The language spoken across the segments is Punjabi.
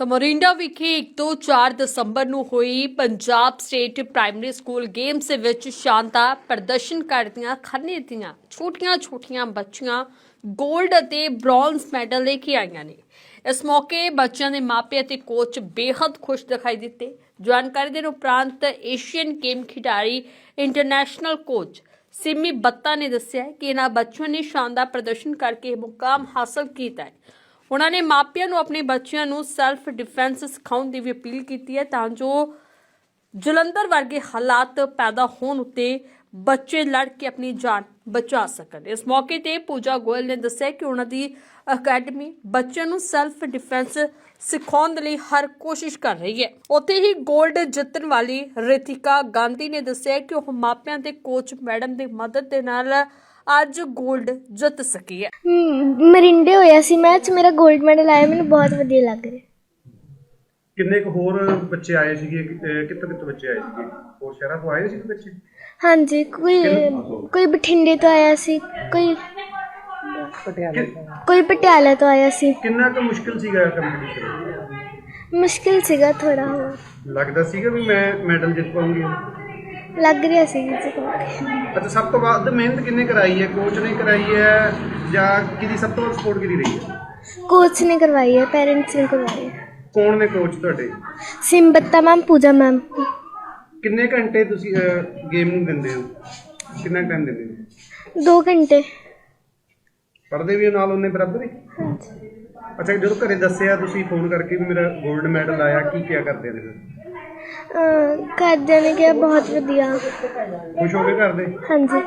ਤਾਂ ਮੋਰਿੰਡਾ ਵਿਖੇ 1 ਤੋਂ 4 ਦਸੰਬਰ ਨੂੰ ਹੋਈ Punjab state primary school games ਵਿੱਚ ਸ਼ਾਨਦਾਰ ਪ੍ਰਦਰਸ਼ਨ ਕਰਦੀਆਂ ਖੰਨੇ ਦੀਆਂ ਛੋਟੀਆਂ-ਛੋਟੀਆਂ ਬੱਚੀਆਂ 골ਡ ਅਤੇ ਬ੍ਰੌਂਜ਼ ਮੈਡਲ ਲੈ ਕੇ ਆਈਆਂ ਨੇ। ਇਸ ਮੌਕੇ ਬੱਚਿਆਂ ਦੇ ਮਾਪੇ ਅਤੇ ਕੋਚ ਬੇਹੱਦ ਖੁਸ਼ ਦਿਖਾਈ ਦਿੱਤੇ। ਜਾਣਕਾਰੀ ਦੇ ਉਪਰੰਤ ਏਸ਼ੀਅਨ ਗੇਮ ਖਿਡਾਰੀ ਇੰਟਰਨੈਸ਼ਨਲ ਕੋਚ ਸਿਮੀ ਬੱਤਾ ਨੇ ਦੱਸਿਆ ਕਿ ਇਹਨਾਂ ਬੱਚਿਆਂ ਨੇ ਸ਼ਾਨਦਾਰ ਪ੍ਰਦਰਸ਼ਨ ਕਰਕੇ ਮੁਕਾਮ ਹਾਸਲ ਕੀਤਾ ਹੈ। ਉਹਨਾਂ ਨੇ ਮਾਪਿਆਂ ਨੂੰ ਆਪਣੇ ਬੱਚਿਆਂ ਨੂੰ ਸੈਲਫ ਡਿਫੈਂਸ ਸਿਖਾਉਣ ਦੀ ਵੀ ਅਪੀਲ ਕੀਤੀ ਹੈ ਤਾਂ ਜੋ ਜਲੰਧਰ ਵਰਗੇ ਹਾਲਾਤ ਪੈਦਾ ਹੋਣ ਉੱਤੇ ਬੱਚੇ ਲੜ ਕੇ ਆਪਣੀ ਜਾਨ ਬਚਾ ਸਕਣ। ਇਸ ਮੌਕੇ ਤੇ ਪੂਜਾ ਗੋਇਲ ਨੇ ਦੱਸਿਆ ਕਿ ਉਹਨਾਂ ਦੀ ਅਕੈਡਮੀ ਬੱਚਿਆਂ ਨੂੰ ਸੈਲਫ ਡਿਫੈਂਸ ਸਿਖਾਉਣ ਦੇ ਲਈ ਹਰ ਕੋਸ਼ਿਸ਼ ਕਰ ਰਹੀ ਹੈ। ਉੱਥੇ ਹੀ 골ਡ ਜਿੱਤਣ ਵਾਲੀ ਰਿਤਿਕਾ ਗਾਂਧੀ ਨੇ ਦੱਸਿਆ ਕਿ ਉਹ ਮਾਪਿਆਂ ਤੇ ਕੋਚ ਮੈਡਮ ਦੀ ਮਦਦ ਦੇ ਨਾਲ ਅੱਜ 골ਡ ਜਿੱਤ ਸਕੀ ਹੈ। ਹਮ, ਮਰਿੰਡੇ ਹੋਇਆ ਸੀ ਮੈਚ ਮੇਰਾ 골ਡ ਮੈਡਲ ਆਇਆ ਮੈਨੂੰ ਬਹੁਤ ਵਧੀਆ ਲੱਗ ਰਿਹਾ। ਕਿੰਨੇ ਕੁ ਹੋਰ ਬੱਚੇ ਆਏ ਸੀਗੇ ਕਿੱਥੋਂ ਕਿੱਥੋਂ ਬੱਚੇ ਆਏ ਸੀਗੇ? ਹੋਰ ਸ਼ਹਿਰਾਂ ਤੋਂ ਆਏ ਸੀ ਬੱਚੇ? ਹਾਂਜੀ ਕੋਈ ਕੋਈ ਬਠਿੰਡੇ ਤੋਂ ਆਇਆ ਸੀ ਕੋਈ ਕੋਈ ਪਟਿਆਲਾ ਤੋਂ ਆਇਆ ਸੀ। ਕਿੰਨਾ ਕੁ ਮੁਸ਼ਕਿਲ ਸੀਗਾ ਕੰਪੀਟੀਸ਼ਨ ਮੁਸ਼ਕਿਲ ਸੀਗਾ ਥੋੜਾ ਹੋਰ। ਲੱਗਦਾ ਸੀਗਾ ਵੀ ਮੈਂ ਮੈਡਲ ਜਿੱਤ ਪਾਉਂਗੀ। ਲੱਗ ਰਿਹਾ ਸੀ ਜੀ ਅੱਛਾ ਸਭ ਤੋਂ ਵੱਧ ਮਿਹਨਤ ਕਿੰਨੇ ਕਰਾਈ ਹੈ? ਕੋਚ ਨੇ ਕਰਾਈ ਹੈ ਜਾਂ ਕਿਹਦੀ ਸਭ ਤੋਂ ਵੱਧ ਸਪੋਰਟ ਕਿਹਦੀ ਰਹੀ ਹੈ? ਕੋਚ ਨੇ ਕਰਵਾਈ ਹੈ ਪੈਰੈਂਟਸ ਨੇ ਕਰਵਾਈ ਹੈ। ਕੌਣ ਨੇ ਕੋਚ ਤੁਹਾਡੇ? Simbatta ma'am Pooja ma'am. ਕਿੰਨੇ ਘੰਟੇ ਤੁਸੀਂ ਗੇਮ ਨੂੰ ਦਿੰਦੇ ਹੋ? ਕਿੰਨਾ ਟਾਈਮ ਦਿੰਦੇ ਹੋ? 2 ਘੰਟੇ। ਪੜ੍ਹਦੇ ਵੀ ਹੋ ਨਾਲ ਉਹਨੇ ਬਰਾਬਰ ਹੀ? ਅੱਛਾ ਜਦੋਂ ਘਰੇ ਦੱਸਿਆ ਤੁਸੀਂ ਫੋਨ ਕਰਕੇ ਵੀ ਮੇਰਾ 골ਡ ਮੈਡਲ ਆਇਆ ਕੀ ਕਿਆ ਕਰਦੇ ਨੇ ਫਿਰ? ਘਰਦਿਆਂ ਨੇ ਕਿਹਾ ਬਹੁਤ ਵਧੀਆ ਖੁਸ਼ ਹੋ ਗਏ ਘਰ ਦੇ ਹਾਂਜੀ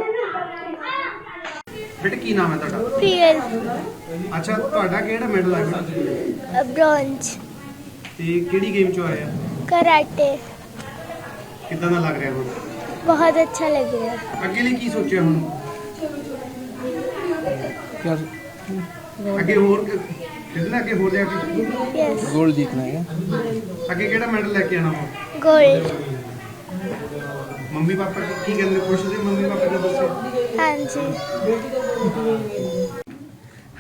ਬੇਟੇ ਕੀ ਨਾਮ ਹੈ ਤੁਹਾਡਾ ਪੀਐਲ ਅੱਛਾ ਤੁਹਾਡਾ ਕਿਹੜਾ ਮੈਡਲ ਆਇਆ ਬ੍ਰੌਂਜ ਤੇ ਕਿਹੜੀ ਗੇਮ ਚੋਂ ਆਇਆ ਕਰਾਟੇ ਕਿੱਦਾਂ ਦਾ ਲੱਗ ਰਿਹਾ ਹੁਣ ਬਹੁਤ ਅੱਛਾ ਲੱਗ ਰਿਹਾ ਅੱਗੇ ਲਈ ਕੀ ਸੋਚਿਆ ਹੁਣ ਅੱਗੇ ਹੋਰ ਕਿਹਦੇ ਅੱਗੇ ਹੋਰ ਜਾ ਕੇ ਯੈਸ गोल्ड जीतना है ਅੱਗੇ ਕਿਹੜਾ ਮੈਡਲ ਲੈ ਕੇ ਆਣਾ ਵਾ ਗੋਲਡ ਮੰਮੀ ਪਾਪਾ ਕੀ- ਕੀ ਕਹਿੰਦੇ? ਸੀ ਮੰਮੀ ਪਾਪਾ ਜਦੋਂ ਦੱਸਿਆ ਹਾਂਜੀ।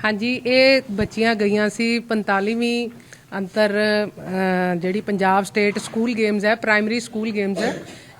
ਹਾਂਜੀ ਇਹ ਬੱਚੀਆਂ ਗਈਆਂ ਸੀ 45ਵੀਂ ਅੰਤਰ ਅ, ਜਿਹੜੀ ਪੰਜਾਬ ਸਟੇਟ ਸਕੂਲ ਗੇਮਸ ਹੈ ਪ੍ਰਾਇਮਰੀ ਸਕੂਲ ਗੇਮਸ ਹੈ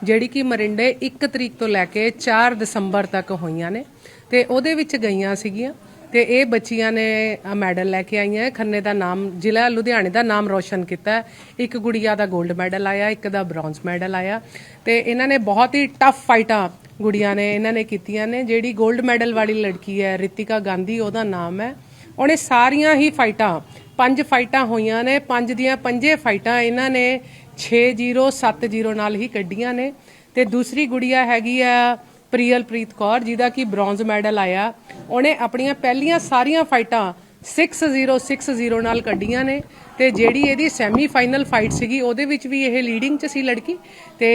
ਜਿਹੜੀ ਕਿ ਮਰਿੰਡੇ 1 ਤਰੀਕ ਤੋਂ ਲੈ ਕੇ 4 ਦਸੰਬਰ ਤੱਕ ਹੋਈਆਂ ਨੇ। ਤੇ ਉਹਦੇ ਵਿੱਚ ਗਈਆਂ ਸੀਗੀਆਂ। ਤੇ ਇਹ ਬੱਚੀਆਂ ਨੇ ਮੈਡਲ ਲੈ ਕੇ ਆਈਆਂ। ਖੰਨੇ ਦਾ ਨਾਮ, ਜ਼ਿਲ੍ਹਾ ਲੁਧਿਆਣੇ ਦਾ ਨਾਮ ਰੋਸ਼ਨ ਕੀਤਾ। ਇੱਕ ਗੁੜੀਆ ਦਾ 골ਡ ਮੈਡਲ ਆਇਆ, ਇੱਕ ਦਾ ਬ੍ਰੌਂਜ਼ ਮੈਡਲ ਆਇਆ। ਤੇ ਇਹਨਾਂ ਨੇ ਬਹੁਤ ਹੀ ਟਫ ਫਾਈਟਾਂ ਗੁੜੀਆਂ ਨੇ, ਇਹਨਾਂ ਨੇ ਕੀਤੀਆਂ ਨੇ। ਜਿਹੜੀ 골ਡ ਮੈਡਲ ਵਾਲੀ ਲੜਕੀ ਹੈ, ਰਿਤਿਕਾ ਗਾਂਧੀ, ਉਹਦਾ ਨਾਮ ਹੈ। ਉਹਨੇ ਸਾਰੀਆਂ ਹੀ ਫਾਈਟਾਂ ਪੰਜ ਫਾਈਟਾਂ ਹੋਈਆਂ ਨੇ। ਪੰਜ ਦੀਆਂ ਪੰਜੇ ਫਾਈਟਾਂ ਇਹਨਾਂ ਨੇ 6-0 7-0 ਨਾਲ ਹੀ ਕੱਢੀਆਂ ਨੇ। ਤੇ ਦੂਸਰੀ ਗੁੜੀਆ ਹੈਗੀ ਆ ਪ੍ਰੀਅਲਪ੍ਰੀਤ ਕੌਰ, ਜਿਹਦਾ ਕਿ ਬ੍ਰੌਂਜ਼ ਮੈਡਲ ਆਇਆ। ਉਹਨੇ ਆਪਣੀਆਂ ਪਹਿਲੀਆਂ ਸਾਰੀਆਂ ਫਾਈਟਾਂ 6-0 6-0 ਨਾਲ ਕੱਢੀਆਂ ਨੇ ਤੇ ਜਿਹੜੀ ਇਹਦੀ ਸੈਮੀ ਫਾਈਨਲ ਫਾਈਟ ਸੀਗੀ, ਉਹਦੇ ਵਿੱਚ ਵੀ ਇਹ ਲੀਡਿੰਗ 'ਚ ਸੀ ਲੜਕੀ। ਤੇ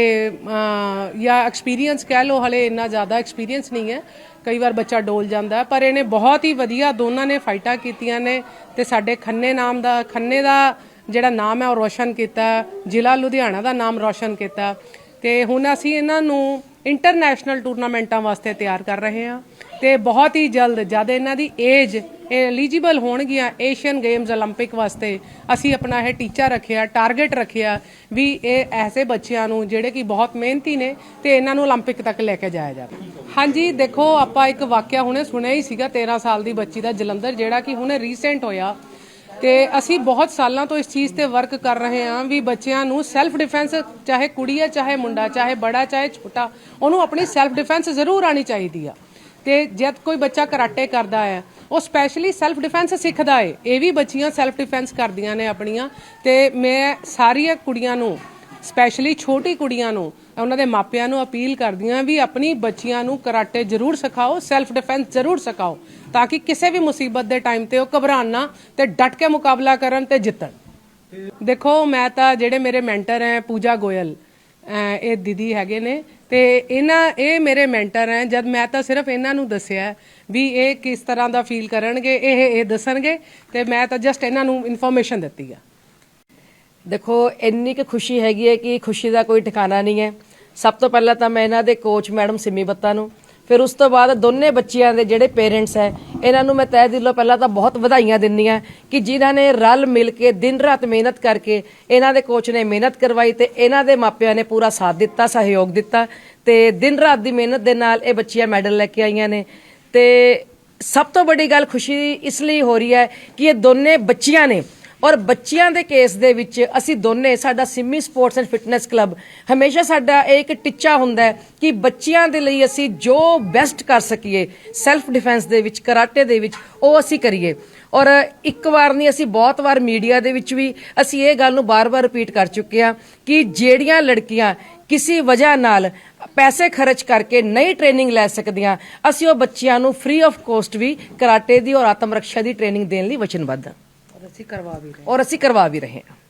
ਜਾਂ ਐਕਸਪੀਰੀਅੰਸ ਕਹਿ ਲਓ, ਹਲੇ ਇੰਨਾ ਜ਼ਿਆਦਾ ਐਕਸਪੀਰੀਅੰਸ ਨਹੀਂ ਹੈ। ਕਈ ਵਾਰ ਬੱਚਾ ਡੋਲ ਜਾਂਦਾ ਪਰ ਇਹਨੇ ਬਹੁਤ ਹੀ ਵਧੀਆ ਦੋਨਾਂ ਨੇ ਫਾਈਟਾਂ ਕੀਤੀਆਂ ਨੇ ਤੇ ਸਾਡੇ ਖੰਨੇ ਨਾਮ ਦਾ, ਖੰਨੇ ਦਾ ਜਿਹੜਾ ਨਾਮ ਹੈ, ਉਹ ਰੋਸ਼ਨ ਕੀਤਾ। ਜ਼ਿਲ੍ਹਾ ਲੁਧਿਆਣਾ ਦਾ ਨਾਮ ਰੋਸ਼ਨ ਕੀਤਾ। ਤੇ ਹੁਣ ਅਸੀਂ ਇਹਨਾਂ ਨੂੰ ਇੰਟਰਨੈਸ਼ਨਲ ਟੂਰਨਾਮੈਂਟਾਂ ਵਾਸਤੇ ਤਿਆਰ ਕਰ ਰਹੇ ਹਾਂ ਤੇ ਬਹੁਤ ਹੀ ਜਲਦ ਜਦ ਇਹਨਾਂ ਦੀ ਏਜ ਇਹ ਐਲੀਜੀਬਲ ਹੋਣਗੀਆਂ ਏਸ਼ੀਅਨ ਗੇਮਸ 올림픽 ਵਾਸਤੇ ਅਸੀਂ ਆਪਣਾ ਇਹ ਟੀਚਾ ਰੱਖਿਆ ਟਾਰਗੇਟ ਰੱਖਿਆ ਵੀ ਇਹ ਐਸੇ ਬੱਚਿਆਂ ਨੂੰ ਜਿਹੜੇ ਕਿ ਬਹੁਤ ਮਿਹਨਤੀ ਨੇ ਤੇ ਇਹਨਾਂ ਨੂੰ 올림픽 ਤੱਕ ਲੈ ਕੇ ਜਾਇਆ ਜਾਵੇ ਹਾਂਜੀ ਦੇਖੋ ਆਪਾਂ ਇੱਕ ਵਾਕਿਆ ਹੁਣੇ ਸੁਣਿਆ ਹੀ ਸੀਗਾ 13 ਸਾਲ ਦੀ ਬੱਚੀ ਦਾ ਜਲੰਧਰ ਜਿਹੜਾ ਕਿ ਹੁਣੇ ਰੀਸੈਂਟ ਹੋਇਆ ਤੇ ਅਸੀਂ ਬਹੁਤ ਸਾਲਾਂ ਤੋਂ ਇਸ ਚੀਜ਼ ਤੇ ਵਰਕ ਕਰ ਰਹੇ ਹਾਂ ਵੀ ਬੱਚਿਆਂ ਨੂੰ ਸੈਲਫ ਡਿਫੈਂਸ ਚਾਹੇ ਕੁੜੀ ਹੈ ਚਾਹੇ ਮੁੰਡਾ, ਚਾਹੇ ਬੜਾ, ਚਾਹੇ ਛੋਟਾ, ਉਹਨੂੰ ਆਪਣੀ ਸੈਲਫ ਡਿਫੈਂਸ ਜ਼ਰੂਰ ਆਣੀ ਚਾਹੀਦੀ ਆ। ਤੇ ਜਦ ਕੋਈ ਬੱਚਾ ਕਰਾਟੇ ਕਰਦਾ ਹੈ, ਉਹ ਸਪੈਸ਼ਲੀ ਸੈਲਫ ਡਿਫੈਂਸ ਸਿੱਖਦਾ ਹੈ ਇਹ ਵੀ ਬੱਚੀਆਂ ਸੈਲਫ ਡਿਫੈਂਸ ਕਰਦੀਆਂ ਨੇ ਆਪਣੀਆਂ। ਤੇ ਮੈਂ ਸਾਰੀਆਂ ਕੁੜੀਆਂ ਨੂੰ ਸਪੈਸ਼ਲੀ ਛੋਟੀ ਕੁੜੀਆਂ ਨੂੰ, ਉਹਨਾਂ ਦੇ ਮਾਪਿਆਂ ਨੂੰ ਅਪੀਲ ਕਰਦੀਆਂ ਵੀ ਆਪਣੀ ਬੱਚੀਆਂ ਨੂੰ ਕਰਾਟੇ ਜ਼ਰੂਰ ਸਿਖਾਓ ਸੈਲਫ ਡਿਫੈਂਸ ਜ਼ਰੂਰ ਸਿਖਾਓ, ਤਾਂ ਕਿ ਕਿਸੇ ਵੀ ਮੁਸੀਬਤ ਦੇ ਟਾਈਮ ਤੇ ਉਹ ਘਬਰਾਣ ਨਾ ਤੇ ਡਟ ਕੇ ਮੁਕਾਬਲਾ ਕਰਨ ਤੇ ਜਿੱਤਣ। ਦੇਖੋ, ਮੈਂ ਤਾਂ ਜਿਹੜੇ ਮੇਰੇ ਮੈਂਟਰ ਹੈ, ਪੂਜਾ ਗੋਇਲ ਇਹ ਦੀਦੀ ਹੈਗੇ ਨੇ, ਤੇ ਇਹਨਾਂ, ਇਹ ਮੇਰੇ ਮੈਂਟਰ ਹੈ, ਜਦ ਮੈਂ ਤਾਂ ਸਿਰਫ ਇਹਨਾਂ ਨੂੰ ਦੱਸਿਆ ਵੀ ਇਹ ਕਿਸ ਤਰ੍ਹਾਂ ਦਾ ਫੀਲ ਕਰਨਗੇ, ਇਹ ਇਹ ਦੱਸਣਗੇ, ਤੇ ਮੈਂ ਤਾਂ ਜਸਟ ਇਹਨਾਂ ਨੂੰ ਇਨਫੋਰਮੇਸ਼ਨ ਦਿੱਤੀ ਆ। ਦੇਖੋ, ਇੰਨੀ ਕੁ ਖੁਸ਼ੀ ਹੈਗੀ ਹੈ ਕਿ ਖੁਸ਼ੀ ਦਾ ਕੋਈ ਠਿਕਾਣਾ ਨਹੀਂ ਹੈ। ਸਭ ਤੋਂ ਪਹਿਲਾਂ ਤਾਂ ਮੈਂ ਇਹਨਾਂ ਦੇ ਕੋਚ ਮੈਡਮ ਸਿਮੀ ਬੱਤਾ ਨੂੰ, ਫਿਰ ਉਸ ਤੋਂ ਬਾਅਦ ਦੋਨੇ ਬੱਚਿਆਂ ਦੇ ਜਿਹੜੇ ਪੇਰੈਂਟਸ ਹੈ, ਇਹਨਾਂ ਨੂੰ ਮੈਂ ਤਹਿ ਦਿਲੋਂ ਪਹਿਲਾਂ ਤਾਂ ਬਹੁਤ ਵਧਾਈਆਂ ਦਿੰਦੀ ਹਾਂ ਕਿ ਜਿਨ੍ਹਾਂ ਨੇ ਰਲ ਮਿਲ ਕੇ ਦਿਨ ਰਾਤ ਮਿਹਨਤ ਕਰਕੇ ਇਹਨਾਂ ਦੇ ਕੋਚ ਨੇ ਮਿਹਨਤ ਕਰਵਾਈ ਤੇ ਇਹਨਾਂ ਦੇ ਮਾਪਿਆਂ ਨੇ ਪੂਰਾ ਸਾਥ ਦਿੱਤਾ, ਸਹਿਯੋਗ ਦਿੱਤਾ ਤੇ ਦਿਨ ਰਾਤ ਦੀ ਮਿਹਨਤ ਦੇ ਨਾਲ ਇਹ ਬੱਚੀਆਂ ਮੈਡਲ ਲੈ ਕੇ ਆਈਆਂ ਨੇ। ਤੇ ਸਭ ਤੋਂ ਵੱਡੀ ਗੱਲ ਖੁਸ਼ੀ ਇਸ ਲਈ ਹੋ ਰਹੀ ਹੈ ਕਿ ਇਹ ਦੋਨੇ ਬੱਚੀਆਂ ਨੇ ਔਰ ਬੱਚਿਆਂ ਦੇ ਕੇਸ ਦੇ ਵਿੱਚ ਅਸੀਂ ਦੋਨੇ, ਸਾਡਾ Simmi sports and fitness club, ਹਮੇਸ਼ਾ ਸਾਡਾ ਇਹ ਇੱਕ ਟਿੱਚਾ ਹੁੰਦਾ ਕਿ ਬੱਚਿਆਂ ਦੇ ਲਈ ਅਸੀਂ ਜੋ ਬੈਸਟ ਕਰ ਸਕੀਏ ਸੈਲਫ ਡਿਫੈਂਸ ਦੇ ਵਿੱਚ, ਕਰਾਟੇ ਦੇ ਵਿੱਚ, ਉਹ ਅਸੀਂ ਕਰੀਏ। ਔਰ ਇੱਕ ਵਾਰ ਨਹੀਂ, ਅਸੀਂ ਬਹੁਤ ਵਾਰ ਮੀਡੀਆ ਦੇ ਵਿੱਚ ਵੀ ਅਸੀਂ ਇਹ ਗੱਲ ਨੂੰ ਬਾਰ-ਬਾਰ ਰਿਪੀਟ ਕਰ ਚੁੱਕੇ ਹਾਂ ਕਿ ਜਿਹੜੀਆਂ ਲੜਕੀਆਂ ਕਿਸੇ ਵਜ੍ਹਾ ਨਾਲ ਪੈਸੇ ਖਰਚ ਕਰਕੇ ਨਈ ਟ੍ਰੇਨਿੰਗ ਲੈ ਸਕਦੀਆਂ, ਅਸੀਂ ਉਹ ਬੱਚਿਆਂ ਨੂੰ ਫ੍ਰੀ ਆਫ ਕੋਸਟ ਵੀ ਕਰਾਟੇ ਦੀ ਔਰ ਆਤਮ ਰੱਖਿਆ ਦੀ ਟ੍ਰੇਨਿੰਗ ਦੇਣ ਲਈ ਵਚਨਬੱਧ ਹਾਂ। ਔਰ ਅਸੀਂ ਕਰਵਾ ਵੀ ਰਹੇ ਔਰ ਅਸੀਂ ਕਰਵਾ ਵੀ ਰਹੇ ਹਾਂ।